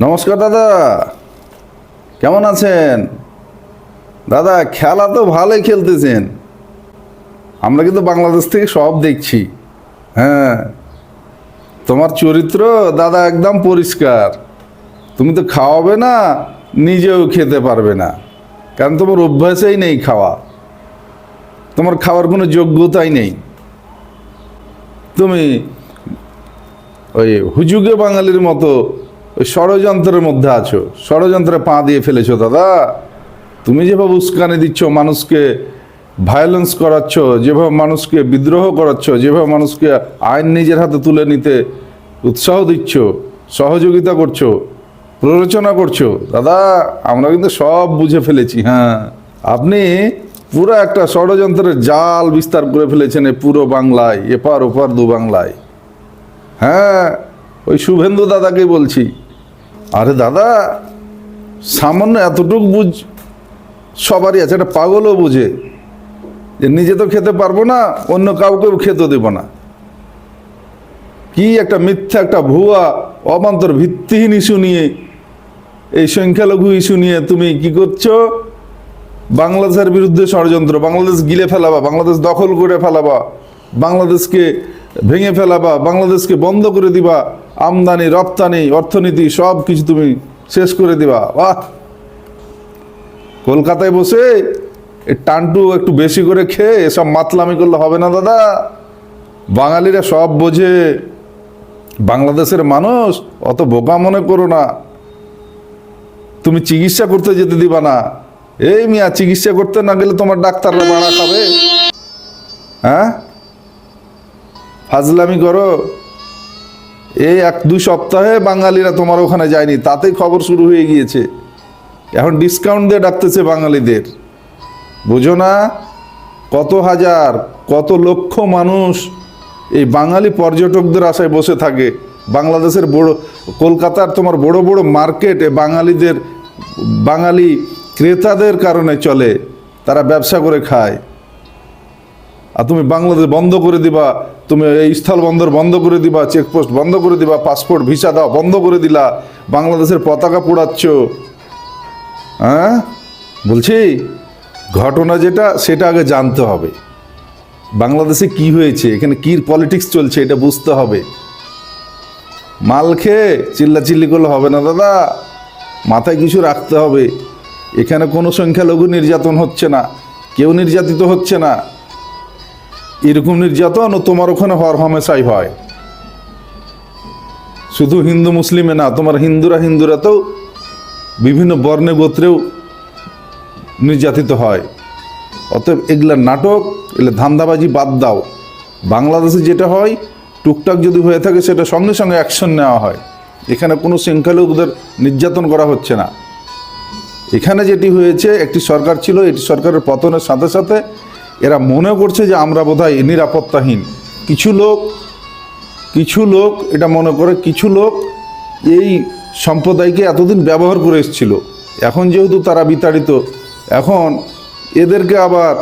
নমস্কার দাদা। কেমন আছেন? দাদা, খেলা তো ভালোই খেলতেছেন। আমরা কিন্তু বাংলাদেশ থেকে সব দেখছি। হ্যাঁ। তোমার চরিত্র দাদা একদম পরিষ্কার। তুমি তো খাওয়াবে না, নিজেও খেতে পারবে না। কারণ তোমার অভ্যাসেই নেই খাওয়া। তোমার খাওয়ার কোনো যোগ্যতাই নেই। তুমি ওই হুজুগে বাঙালির মতো ওই ষড়যন্ত্রের মধ্যে আছো। ষড়যন্ত্রে পা দিয়ে ফেলেছো দাদা। তুমি যেভাবে উস্কানি দিচ্ছ, মানুষকে ভায়োলেন্স করাচ্ছ, যেভাবে মানুষকে বিদ্রোহ করাচ্ছ, যেভাবে মানুষকে আইন নিজের হাতে তুলে নিতে উৎসাহ দিচ্ছ, সহযোগিতা করছ, প্ররোচনা করছ, দাদা, আমরা কিন্তু সব বুঝে ফেলেছি হ্যাঁ। আপনি পুরো একটা ষড়যন্ত্রের জাল বিস্তার করে ফেলেছেন এই পুরো বাংলায়, এপার ওপার দু বাংলায়। হ্যাঁ ওই শুভেন্দু দাদাকে বলছি। আরে দাদা, সামান্য এতটুকু বুঝ, সবারই আছে, একটা পাগলও বুঝে যে নিজে তো খেতে পারব না, অন্য কাউকেও খেতে দেবো না। কি একটা মিথ্যা, একটা ভুয়া, অবান্তর ভিত্তিহীন ইস্যু নিয়ে, এই সংখ্যালঘু ইস্যু নিয়ে তুমি কি করছ? বাংলাদেশের বিরুদ্ধে ষড়যন্ত্র, বাংলাদেশ গিলে ফেলাবা, বাংলাদেশ দখল করে ফেলাবা, বাংলাদেশকে ভেঙে ফেলা বা বাংলাদেশকে বন্ধ করে দিবা, আমদানি, রপ্তানি, অর্থনীতি সব কিছু তুমি শেষ করে দিবা। বাহ! কলকাতায় বসে টানটু একটু বেশি করে খেয়ে এসব মাতলামি করলে হবে না দাদা। বাঙালিরা সব বোঝে, বাংলাদেশের মানুষ অত বোকা মনে করো না। তুমি চিকিৎসা করতে যেতে দিবা না। এই মিয়া, চিকিৎসা করতে না গেলে তোমার ডাক্তাররা মারা খাবে। হ্যাঁ? ফাজলামি করো। এই এক দুই সপ্তাহে বাঙালিরা তোমার ওখানে যায়নি, তাতেই খবর শুরু হয়ে গিয়েছে। এখন ডিসকাউন্ট দিয়ে ডাকতেছে বাঙালিদের। বুঝো না কত হাজার, কত লক্ষ মানুষ এই বাঙালি পর্যটকদের আশায় বসে থাকে। বাংলাদেশের বড়, কলকাতার তোমার বড় বড় মার্কেট এ বাঙালিদের, বাঙালি ক্রেতাদের কারণে চলে। তারা ব্যবসা করে খায়। আর তুমি বাংলাদেশ বন্ধ করে দিবা, তুমি এই স্থল বন্দর বন্ধ করে দিবা চেকপোস্ট বন্ধ করে দিবা পাসপোর্ট ভিসা দাও, বন্ধ করে দিলা, বাংলাদেশের পতাকা পোড়াচ্ছ। হ্যাঁ? বলছি, ঘটনা যেটা, সেটা আগে জানতে হবে। বাংলাদেশে কি হয়েছে, এখানে কি পলিটিক্স চলছে, এটা বুঝতে হবে। মাল খেয়ে চিল্লাচিল্লি করলে হবে না, দাদা। মাথায় কিছু রাখতে হবে। এখানে কোনো সংখ্যালঘু নির্যাতন হচ্ছে না, কেউ নির্যাতিত হচ্ছে না। এরকম নির্যাতন তোমার ওখানে হর হমেশাই হয়। শুধু হিন্দু মুসলিমে না, তোমার হিন্দুরা হিন্দুরাতেও বিভিন্ন বর্ণে গোত্রেও নির্যাতিত হয়। অতএব এগুলা নাটক, এগুলো ধান্দাবাজি বাদ দাও। বাংলাদেশে যেটা হয়, টুকটাক যদি হয়ে থাকে, সেটা সঙ্গে সঙ্গে অ্যাকশন নেওয়া হয়। এখানে কোনো সংখ্যালঘুদের নির্যাতন করা হচ্ছে না। এখানে যেটি হয়েছে, একটি সরকার ছিল, এটি সরকারের পতনের সাথে সাথে এরা মনে করছে যে আমরা বোধহয় নিরাপত্তাহীন। কিছু লোক কিছু লোক, এটা মনে করে, কিছু লোক এই সম্প্রদায়কে এতদিন ব্যবহার করে এসেছিল। এখন যেহেতু তারা বিতাড়িত, এখন এদেরকে আবার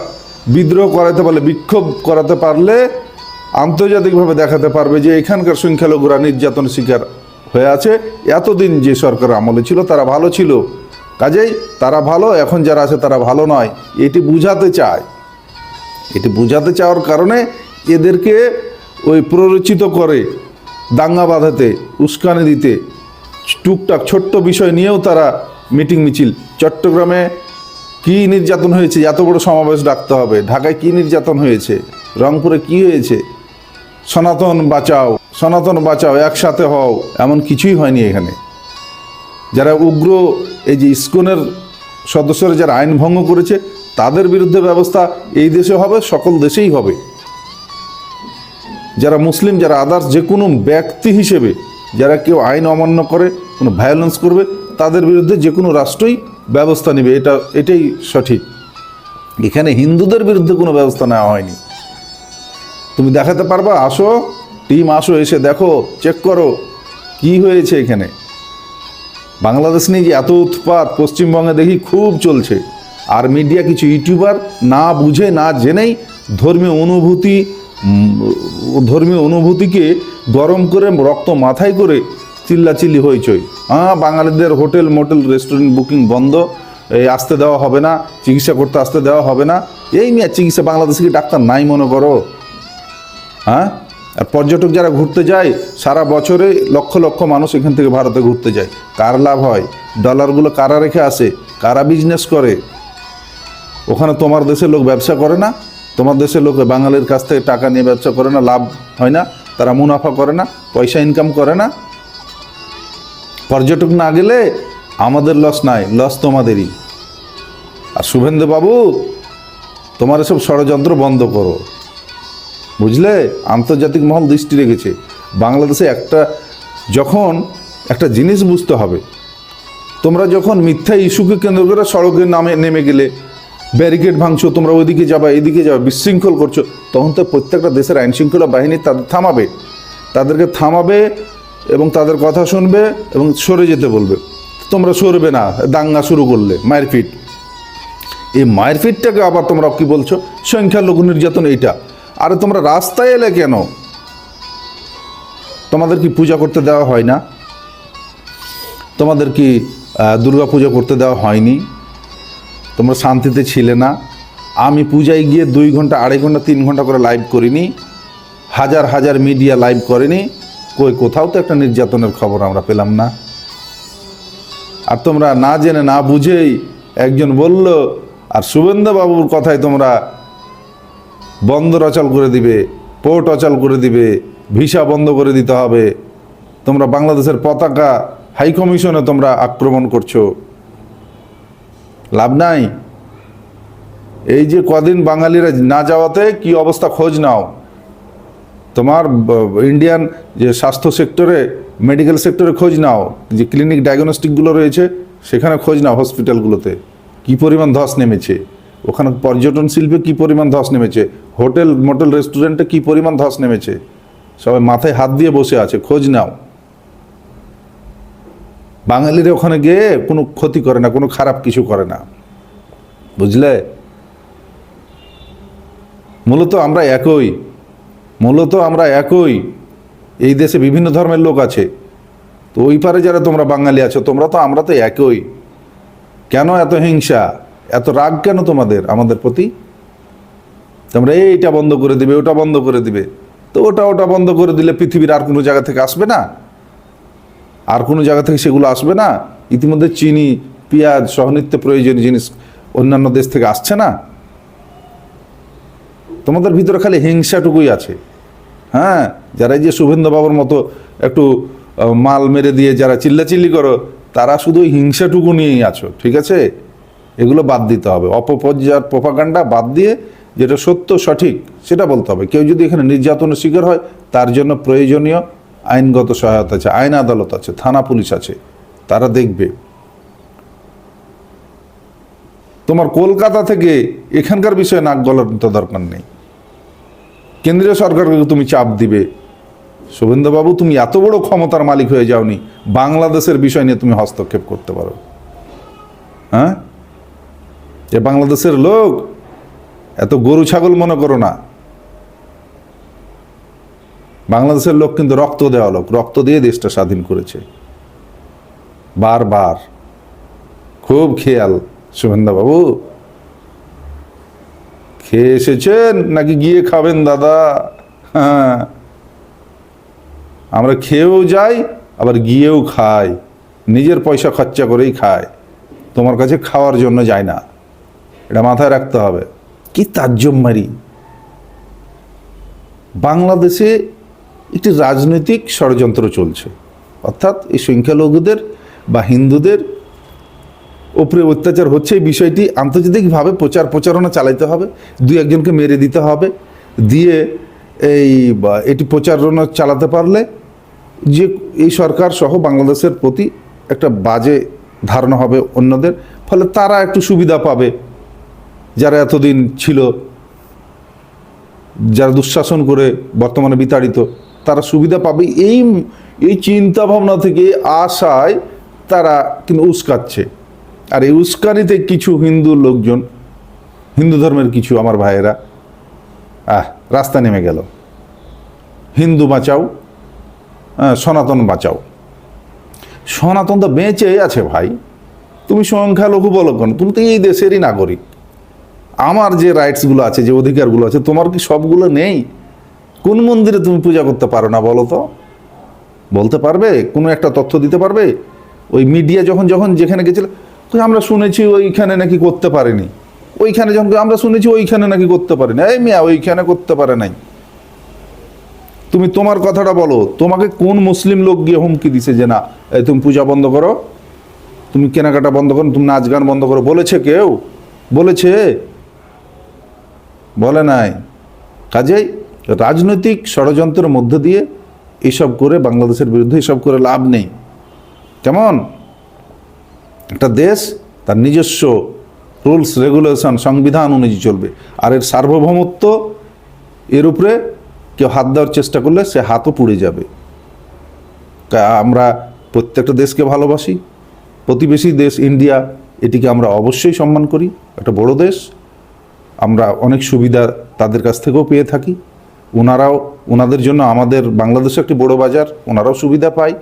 বিদ্রোহ করাতে পারলে, বিক্ষোভ করাতে পারলে আন্তর্জাতিকভাবে দেখাতে পারবে যে এখানকার সংখ্যালঘুরা নির্যাতন শিকার হয়ে আছে। এতদিন যে সরকার আমলে ছিল, তারা ভালো ছিল। কাজেই তারা ভালো, এখন যারা আছে তারা ভালো নয়। এটি বুঝাতে চায়। এটি বোঝাতে চাওয়ার কারণে এদেরকে ওই প্ররোচিত করে দাঙ্গা বাঁধাতে, উস্কানি দিতে টুকটাক ছোট্ট বিষয় নিয়েও তারা মিটিং মিছিল। চট্টগ্রামে কি নির্যাতন হয়েছে, এত বড় সমাবেশ ডাকতে হবে, ঢাকায় কি নির্যাতন হয়েছে, রংপুরে কি হয়েছে? সনাতন বাঁচাও সনাতন বাঁচাও, একসাথে হও, এমন কিছুই হয়নি এখানে। যারা উগ্র, এই যে ইস্কনের সদস্যরা যারা আইন ভঙ্গ করেছে তাদের বিরুদ্ধে ব্যবস্থা এই দেশে হবে, সকল দেশেই হবে। যারা মুসলিম, যারা আদার্স যে কোনো ব্যক্তি হিসেবে যারা কেউ আইন অমান্য করে, কোনো ভায়োলেন্স করবে, তাদের বিরুদ্ধে যে কোনো রাষ্ট্রই ব্যবস্থা নেবে। এটা, এটাই সঠিক। এখানে হিন্দুদের বিরুদ্ধে কোনো ব্যবস্থা নেওয়া হয়নি। তুমি দেখাতে পারবা? আসো টিম আসো, এসে দেখো চেক করো, কি হয়েছে এখানে? বাংলাদেশ নিয়ে যে এত উৎপাত, পশ্চিমবঙ্গে দেখি খুব চলছে। আর মিডিয়া কিছু ইউটিউবার না বুঝে, না জেনেই ধর্মীয় অনুভূতি ধর্মীয় অনুভূতিকে গরম করে, রক্ত মাথায় করে চিল্লাচিল্লি হইচই। হ্যাঁ বাঙালিদের হোটেল, মোটেল, রেস্টুরেন্ট বুকিং বন্ধ এই আসতে দেওয়া হবে না, চিকিৎসা করতে আসতে দেওয়া হবে না। এই মেয়ে চিকিৎসা বাংলাদেশে ডাক্তার নাই, মনে করো? হ্যাঁ? আর পর্যটক যারা ঘুরতে যায়, সারা বছরে লক্ষ লক্ষ মানুষ এখান থেকে ভারতে ঘুরতে যায়। কার লাভ হয়? ডলারগুলো কারা রেখে আসে? কারা বিজনেস করে? ওখানে তোমার দেশের লোক ব্যবসা করে না, তোমার দেশের লোক বাঙালির কাছ থেকে টাকা নিয়ে ব্যবসা করে না, লাভ হয় না, তারা মুনাফা করে না, পয়সা ইনকাম করে না। পর্যটক না গেলে আমাদের লস নাই লস তোমাদেরই। আর শুভেন্দু বাবু, তোমার এসব ষড়যন্ত্র বন্ধ করো। বুঝলে? আন্তর্জাতিক মহল দৃষ্টি রেখেছে। বাংলাদেশে একটা, যখন একটা জিনিস বুঝতে হবে, তোমরা যখন মিথ্যা ইস্যুকে কেন্দ্র করে সড়কে নামে, নেমে গেলে ব্যারিকেড ভাঙছো, তোমরা ওইদিকে যাবা এদিকে যাবা, বিশৃঙ্খল করছ। তখন তো প্রত্যেকটা দেশের আইন শৃঙ্খলা বাহিনী তাদের থামাবে। তাদেরকে থামাবে এবং তাদের কথা শুনবে এবং সরে যেতে বলবে। তোমরা সরবে না, দাঙ্গা শুরু করলে, মারপিট। এই মারপিটটাকে আবার তোমরা কি বলছো? সংখ্যালঘু নির্যাতন এইটা। আরে তোমরা রাস্তায় এলে কেন? তোমাদের কি পূজা করতে দেওয়া হয় না? তোমাদের কি দুর্গা পূজা করতে দেওয়া হয়নি? তোমরা শান্তিতে ছিলে না। আমি পূজায় গিয়ে দুই ঘণ্টা, আড়াই ঘণ্টা, তিন ঘণ্টা করে লাইভ করিনি। হাজার হাজার মিডিয়া লাইভ করেনি। কই, কোথাও তো একটা নির্যাতনের খবর আমরা পেলাম না। আর তোমরা না জেনে, না বুঝেই একজন বলল, আর বাবুর কথায় তোমরা বন্দর অচল করে দিবে পোর্ট অচল করে দিবে, ভিসা বন্ধ করে দিতে হবে। তোমরা বাংলাদেশের পতাকা হাইকমিশনে তোমরা আক্রমণ করছ। লাভ নাই? এই যে কদিন বাঙালিরা না যাওয়াতে কি অবস্থা, খোঁজ নাও। তোমার ইন্ডিয়ান যে স্বাস্থ্য সেক্টরে মেডিকেল সেক্টরে খোঁজ নাও। যে ক্লিনিক ডায়াগনস্টিকগুলো রয়েছে, সেখানে খোঁজ নাও হসপিটালগুলোতে কি পরিমাণ ধস নেমেছে? ওখানে পর্যটন শিল্পে কি পরিমাণ ধস নেমেছে? হোটেল মোটেল রেস্টুরেন্টে কি পরিমাণ ধস নেমেছে? সবাই মাথায় হাত দিয়ে বসে আছে, খোঁজ নাও। বাঙালিরা ওখানে গিয়ে কোনো ক্ষতি করে না, কোনো খারাপ কিছু করে না। বুঝলে? মূলত আমরা একই, মূলত আমরা একই। এই দেশে বিভিন্ন ধর্মের লোক আছে। তো ওই পারে যারা তোমরা বাঙালি আছো, তোমরা তো আমরা তো একই। কেন এত হিংসা? এত রাগ কেন তোমাদের, আমাদের প্রতি? তোমরা এইটা বন্ধ করে দিবে, ওটা বন্ধ করে দিবে। তো ওটা ওটা বন্ধ করে দিলে পৃথিবীর আর কোনো জায়গা থেকে আসবে না? আর কোনো জায়গা থেকে সেগুলো আসবে না। ইতিমধ্যে চিনি, পেঁয়াজ সহ নিত্য প্রয়োজনীয় জিনিস অন্যান্য দেশ থেকে আসছে না। তোমাদের ভিতরে খালি হিংসাটুকুই আছে। হ্যাঁ যারা এই যে শুভেন্দু বাবুর মতো একটু মাল মেরে দিয়ে যারা চিল্লাচিল্লি করো, তারা শুধু হিংসাটুকু নিয়েই আছো, ঠিক আছে? এগুলো বাদ দিতে হবে। অপপর্যার প্রপাগান্ডা বাদ দিয়ে যেটা সত্য সঠিক, সেটা বলতে হবে। কেউ যদি এখানে নির্যাতনের শিকার হয়, তার জন্য প্রয়োজনীয় আইনগত সহায়তা আছে আইন আদালত আছে, থানা পুলিশ আছে, তারা দেখবে। তোমার কলকাতা থেকে এখানকার বিষয়ে নাক গলার তো দরকার নেই। কেন্দ্রীয় সরকারকে তুমি চাপ দিবে। শুভেন্দুবাবু তুমি এত বড় ক্ষমতার মালিক হয়ে যাওনি, বাংলাদেশের বিষয় নিয়ে তুমি হস্তক্ষেপ করতে পারো। হ্যাঁ? এ বাংলাদেশের লোক, এত গরু ছাগল মনে করো না। বাংলাদেশের লোক কিন্তু রক্ত দেওয়া লোক, রক্ত দিয়ে দেশটা স্বাধীন করেছে। বারবার। খুব খেয়াল বাবু খেয়ে এসেছেন? নাকি গিয়ে খাবেন, দাদা? হ্যাঁ। আমরা খেয়েও যাই, আবার গিয়েও খাই। নিজের পয়সা খরচা করেই খায় তোমার কাছে খাওয়ার জন্য যায় না। এটা মাথায় রাখতে হবে। কি তাজ্জম্মারি বাংলাদেশে একটি রাজনৈতিক ষড়যন্ত্র চলছে। অর্থাৎ এই সংখ্যালঘুদের বা হিন্দুদের উপরে অত্যাচার হচ্ছে এই বিষয়টি আন্তর্জাতিকভাবে প্রচার প্রচারণা চালাইতে হবে, দুই একজনকে মেরে দিতে হবে, দিয়ে এই এটি প্রচারণা চালাতে পারলে যে এই সরকার সহ বাংলাদেশের প্রতি একটা বাজে ধারণা হবে অন্যদের, ফলে তারা একটু সুবিধা পাবে। যারা এতদিন ছিল, যারা দুঃশাসন করে বর্তমানে বিতাড়িত তারা সুবিধা পাবে। এই এই চিন্তা ভাবনা থেকে আশায় তারা কিন্তু উস্কাচ্ছে। আর এই উস্কানিতে কিছু হিন্দু লোকজন, হিন্দু ধর্মের কিছু আমার ভাইয়েরা, আহ, রাস্তা নেমে গেল। হিন্দু বাঁচাও সনাতন বাঁচাও। সনাতন তো বেঁচে আছে ভাই। তুমি সংখ্যালঘু বলো কেন? তুমি তো এই দেশেরই নাগরিক। আমার যে রাইটসগুলো আছে, যে অধিকারগুলো আছে, তোমার কি সবগুলো নেই? কোন মন্দিরে তুমি পূজা করতে পারো না বলো তো? বলতে পারবে? কোনো একটা তথ্য দিতে পারবে? ওই মিডিয়া যখন যখন যেখানে গেছিল আমরা শুনেছি ওইখানে নাকি করতে পারেনি। ওইখানে যখন আমরা শুনেছি ওইখানে নাকি করতে পারেনি। এই মিয়া, ওইখানে করতে পারে নাই। তুমি তোমার কথাটা বলো, তোমাকে কোন মুসলিম লোক গিয়ে হুমকি দিছে যে না তুমি পূজা বন্ধ করো? তুমি কেনাকাটা বন্ধ করো, তুমি নাচ গান বন্ধ করো, বলেছে কেউ? বলেছে? বলে নাই। কাজেই রাজনৈতিক ষড়যন্ত্রের মধ্য দিয়ে এসব করে বাংলাদেশের বিরুদ্ধে এসব করে লাভ নেই। কেমন? একটা দেশ, তার নিজস্ব রুলস, রেগুলেশন, সংবিধান অনুযায়ী চলবে। আর এর সার্বভৌমত্ব, এর উপরে কেউ হাত দেওয়ার চেষ্টা করলে সে হাতও পুড়ে যাবে। আমরা প্রত্যেকটা দেশকে ভালোবাসি। প্রতিবেশী দেশ ইন্ডিয়া, এটিকে আমরা অবশ্যই সম্মান করি। একটা বড় দেশ। আমরা অনেক সুবিধা তাদের কাছ থেকেও পেয়ে থাকি। ওনারাও ওনাদের জন্য আমাদের বাংলাদেশে একটি বড় বাজার ওনারাও সুবিধা পায়।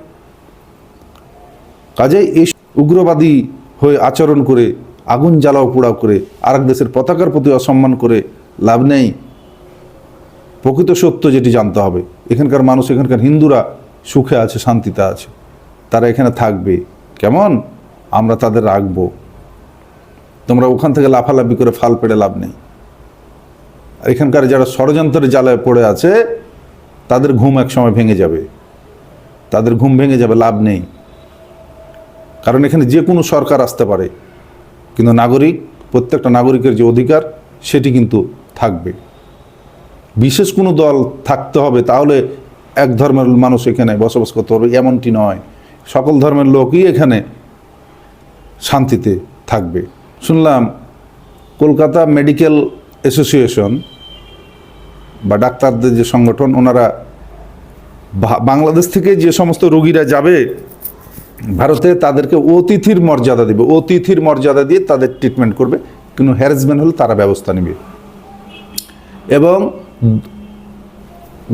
কাজেই এই উগ্রবাদী হয়ে আচরণ করে, আগুন জ্বালাও পোড়াও করে, আরেক দেশের পতাকার প্রতি অসম্মান করে লাভ নেই। প্রকৃত সত্য যেটি জানতে হবে, এখানকার মানুষ, এখানকার হিন্দুরা সুখে আছে, শান্তিতে আছে, তারা এখানে থাকবে। কেমন? আমরা তাদের রাখব। তোমরা ওখান থেকে লাফালাফি করে ফাল পেড়ে লাভ নেই। এখানকার যারা ষড়যন্ত্রের জ্বালায় পড়ে আছে, তাদের ঘুম এক সময় ভেঙে যাবে। তাদের ঘুম ভেঙে যাবে, লাভ নেই। কারণ এখানে যে কোনো সরকার আসতে পারে, কিন্তু নাগরিক, প্রত্যেকটা নাগরিকের যে অধিকার, সেটি কিন্তু থাকবে। বিশেষ কোনো দল থাকতে হবে, তাহলে এক ধর্মের মানুষ এখানে বসবাস করতে পারবে, এমনটি নয়। সকল ধর্মের লোকই এখানে শান্তিতে থাকবে। শুনলাম, কলকাতা মেডিকেল অ্যাসোসিয়েশন বা ডাক্তারদের যে সংগঠন, ওনারা বাংলাদেশ থেকে যে সমস্ত রোগীরা যাবে ভারতে, তাদেরকে অতিথির মর্যাদা দিবে। অতিথির মর্যাদা দিয়ে তাদের ট্রিটমেন্ট করবে। কিন্তু হ্যারাসমেন্ট হলে তারা ব্যবস্থা নেবে। এবং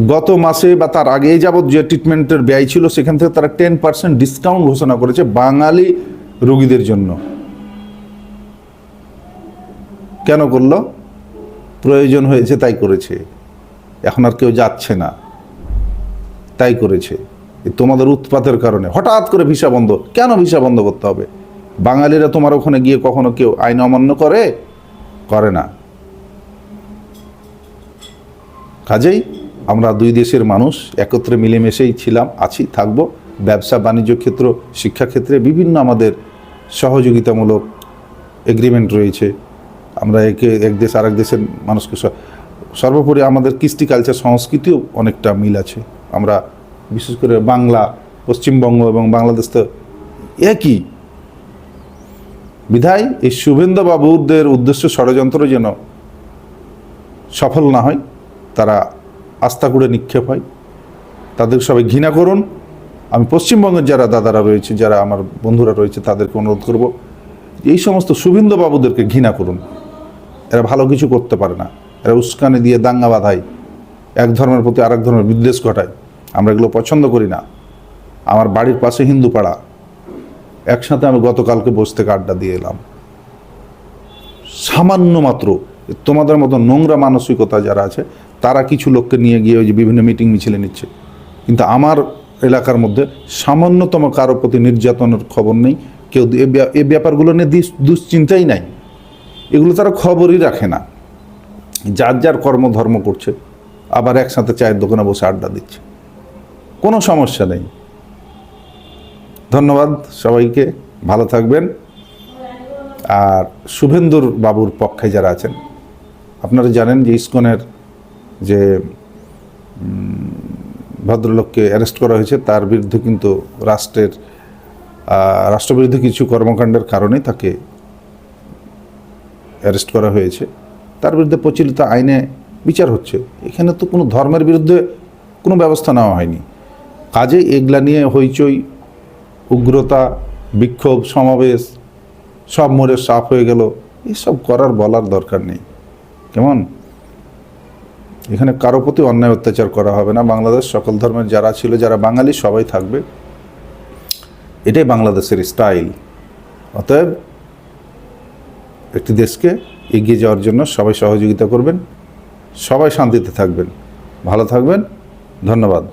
গত মাসে বা তার আগে যাবৎ যে ট্রিটমেন্টের ব্যয় ছিল, সেখান থেকে তারা টেন পার্সেন্ট ডিসকাউন্ট ঘোষণা করেছে বাঙালি রোগীদের জন্য। কেন করল? প্রয়োজন হয়েছে, তাই করেছে। এখন আর কেউ যাচ্ছে না, তাই করেছে। তোমাদের উৎপাতের কারণে। হঠাৎ করে ভিসা বন্ধ। কেন ভিসা বন্ধ করতে হবে? বাঙালিরা তোমার ওখানে গিয়ে কখনো কেউ আইন অমান্য করে? করে না। কাজেই আমরা দুই দেশের মানুষ একত্রে মিলেমিশেই ছিলাম, আছি, থাকব। ব্যবসা, বাণিজ্য ক্ষেত্র শিক্ষা ক্ষেত্রে বিভিন্ন আমাদের সহযোগিতামূলক এগ্রিমেন্ট রয়েছে। আমরা একে এক দেশ আরেক দেশের মানুষকে সর্বোপরি আমাদের কৃষ্টি কালচার সংস্কৃতিও অনেকটা মিল আছে। আমরা বিশেষ করে বাংলা, পশ্চিমবঙ্গ এবং বাংলাদেশ তো একই। বিধায় এই শুভেন্দু বাবুদের উদ্দেশ্য ষড়যন্ত্র যেন সফল না হয়, তারা আস্থা করে নিক্ষেপ হয়। তাদের সবাই ঘৃণা করুন। আমি পশ্চিমবঙ্গের যারা দাদারা রয়েছে, যারা আমার বন্ধুরা রয়েছে, তাদেরকে অনুরোধ করব, এই সমস্ত শুভেন্দু বাবুদেরকে ঘৃণা করুন। এরা ভালো কিছু করতে পারে না। এরা উস্কানি দিয়ে দাঙ্গা বাঁধায়। এক ধর্মের প্রতি আরেক ধর্মের বিদ্বেষ ঘটায়। আমরা এগুলো পছন্দ করি না। আমার বাড়ির পাশে হিন্দু পাড়া একসাথে আমি গতকালকে বসে থেকে আড্ডা দিয়ে এলাম। সামান্য মাত্র তোমাদের মতো নোংরা মানসিকতা যারা আছে, তারা কিছু লোককে নিয়ে গিয়ে ওই যে বিভিন্ন মিটিং মিছিলে নিচ্ছে। কিন্তু আমার এলাকার মধ্যে সামান্যতম কারও প্রতি নির্যাতনের খবর নেই। কেউ এ ব্যাপারগুলো নিয়ে দুশ্চিন্তাই নাই। এগুলো তারা খবরই রাখে না। যার যার কর্মধর্ম করছে আবার একসাথে চায়ের দোকানে বসে আড্ডা দিচ্ছে। কোনো সমস্যা নেই। ধন্যবাদ সবাইকে ভালো থাকবেন। আর শুভেন্দুর বাবুর পক্ষে যারা আছেন আপনারা জানেন যে ইসকনের যে ভদ্রলোককে অ্যারেস্ট করা হয়েছে তার বিরুদ্ধে কিন্তু রাষ্ট্রের আহ, রাষ্ট্রবিরোধী কিছু কর্মকাণ্ডের কারণে তাকে অ্যারেস্ট করা হয়েছে। তার বিরুদ্ধে প্রচলিত আইনে বিচার হচ্ছে। এখানে তো কোনো ধর্মের বিরুদ্ধে কোনো ব্যবস্থা নেওয়া হয়নি। কাজে এগুলা নিয়ে হইচই, উগ্রতা, বিক্ষোভ, সমাবেশ, সব মোড়ে সাফ হয়ে গেল। এসব করার বলার দরকার নেই। কেমন? এখানে কারও প্রতি অন্যায় অত্যাচার করা হবে না। বাংলাদেশ সকল ধর্মের যারা ছিল, যারা বাঙালি, সবাই থাকবে। এটাই বাংলাদেশের স্টাইল অতএব একটি দেশকে এগিয়ে যাওয়ার জন্য সবাই সহযোগিতা করবেন সবাই শান্তিতে থাকবেন। ভালো থাকবেন ধন্যবাদ।